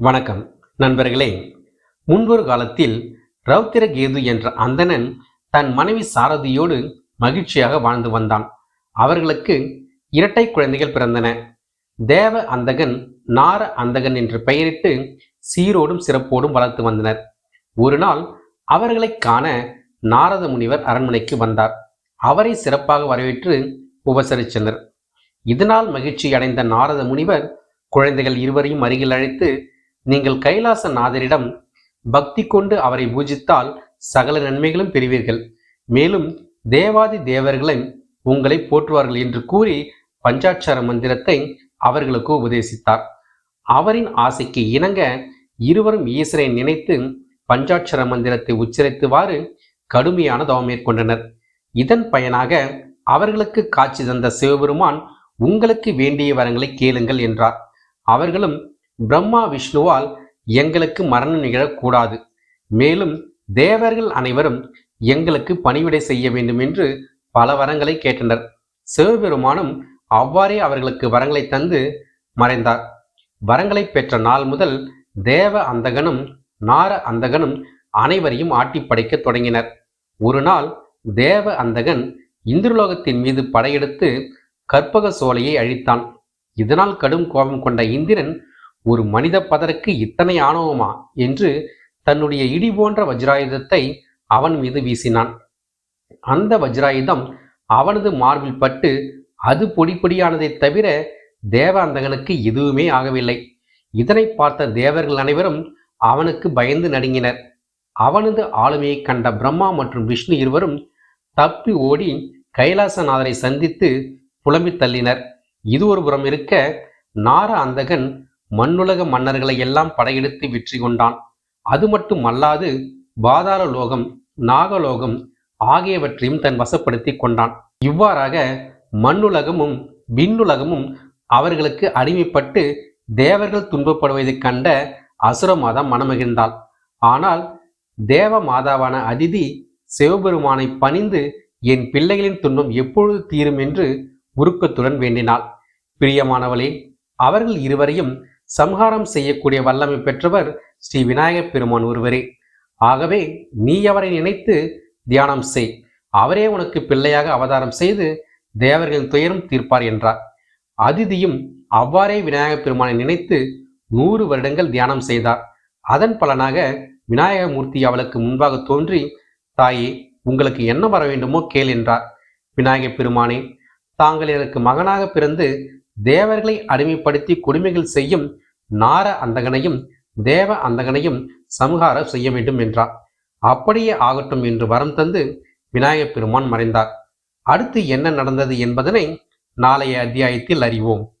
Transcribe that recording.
வணக்கம் நண்பர்களே. முன்பொரு காலத்தில் ரௌத்திரகேது என்ற அந்தணன் தன் மனைவி சாரதியோடு மகிழ்ச்சியாக வாழ்ந்து வந்தான். அவர்களுக்கு இரட்டை குழந்தைகள் பிறந்தன. தேவ அந்தகன் நார அந்தகன் என்று பெயரிட்டு சீரோடும் சிறப்போடும் வளர்த்து வந்தனர். ஒரு நாள் அவர்களைக் காண நாரத முனிவர் அரண்மனைக்கு வந்தார். அவரை சிறப்பாக வரவேற்று உபசரித்தனர் இதனால் மகிழ்ச்சி அடைந்த நாரத முனிவர் குழந்தைகள் இருவரையும் அருகில் அழைத்து நீங்கள் கைலாச நாதரிடம் பக்தி கொண்டு அவரை பூஜித்தால் சகல நன்மைகளும் பெறுவீர்கள். மேலும் தேவாதி தேவர்களை உங்களை போற்றுவார்கள் என்று கூறி பஞ்சாட்சர மந்திரத்தை அவர்களுக்கு உபதேசித்தார். அவரின் ஆசைக்கு இணங்க இருவரும் ஈஸ்வரை நினைத்து பஞ்சாட்சர மந்திரத்தை உச்சரித்துவாறு கடுமையான தவம் மேற்கொண்டனர். இதன் பயனாக அவர்களுக்கு காட்சி தந்த சிவபெருமான் உங்களுக்கு வேண்டிய வரங்களை கேளுங்கள் என்றார். அவர்களும் பிரம்மா விஷ்ணுவால் எங்களுக்கு மரணம் நிகழக்கூடாது. மேலும் தேவர்கள் அனைவரும் எங்களுக்கு பணிவிடை செய்ய வேண்டும் என்று பல வரங்களை கேட்டனர். சிவபெருமானும் அவ்வாறே அவர்களுக்கு வரங்களை தந்து மறைந்தார். வரங்களை பெற்ற நாள் முதல் தேவ அந்தகனும் நார அந்தகனும் அனைவரையும் ஆட்டி படைக்க தொடங்கினர். ஒரு நாள் தேவ அந்தகன் இந்திரலோகத்தின் மீது படையெடுத்து கற்பக சோலையை அழித்தான். இதனால் கடும் கோபம் கொண்ட இந்திரன் ஒரு மனித பதருக்கு இத்தனை ஆணவமா என்று தன்னுடைய இடி போன்ற வஜ்ராயுதத்தை அவன் மீது வீசினான். அந்த வஜ்ராயுதம் அவனது மார்பில் பட்டு அது பொடி பொடியானதை தவிர தேவ அந்தகனுக்கு எதுவுமே ஆகவில்லை. இதனை பார்த்த தேவர்கள் அனைவரும் அவனுக்கு பயந்து நடுங்கினர். அவனது ஆளுமையை கண்ட பிரம்மா மற்றும் விஷ்ணு இருவரும் தப்பி ஓடி கைலாசநாதரை சந்தித்து புலம்பித் தள்ளினர். இது ஒரு புறம் இருக்க நார அந்தகன் மண்ணுலக மன்னர்களை எல்லாம் படையெடுத்து வெற்றி கொண்டான். அது மட்டும் அல்லாது பாதாள லோகம் நாகலோகம் ஆகியவற்றையும் தன் வசப்படுத்தி கொண்டான். இவ்வாறாக மண்ணுலகமும் விண்ணுலகமும் அவர்களுக்கு அடிமைப்பட்டு தேவர்கள் துன்பப்படுவதைக் கண்ட அசுர மாதா மனமகிழ்ந்தாள். ஆனால் தேவ மாதாவான அதிதி சிவபெருமானை பணிந்து என் பிள்ளைகளின் துன்பம் எப்பொழுது தீரும் என்று உருக்கத்துடன் வேண்டினாள். பிரியமானவளே அவர்கள் இருவரையும் சம்ஹாரம் செய்யக்கூடிய வல்லமை பெற்றவர் ஸ்ரீ விநாயகப் பெருமான் ஒருவரே. ஆகவே நீ அவரை நினைத்து தியானம் செய். அவரே உனக்கு பிள்ளையாக அவதாரம் செய்து தேவர்களின் துயரும் தீர்ப்பார் என்றார். அதிதியும் அவ்வாறே விநாயகப் பெருமானை நினைத்து நூறு வருடங்கள் தியானம் செய்தார். அதன் பலனாக விநாயகமூர்த்தி அவளுக்கு முன்பாக தோன்றி தாயே உங்களுக்கு என்ன வர வேண்டுமோ கேள் என்றார். விநாயகப் பெருமானே தாங்கள் எனக்கு மகனாக பிறந்து தேவர்களை அடிமைப்படுத்தி கொடுமைகள் செய்யும் நார அந்தகனையும் தேவ அந்தகனையும் சம்ஹாரம் செய்ய வேண்டும் என்றார். அப்படியே ஆகட்டும் என்று வரம் தந்து விநாயகப் பெருமான் மறைந்தார். அடுத்து என்ன நடந்தது என்பதனை நாளைய அத்தியாயத்தில் அறிவோம்.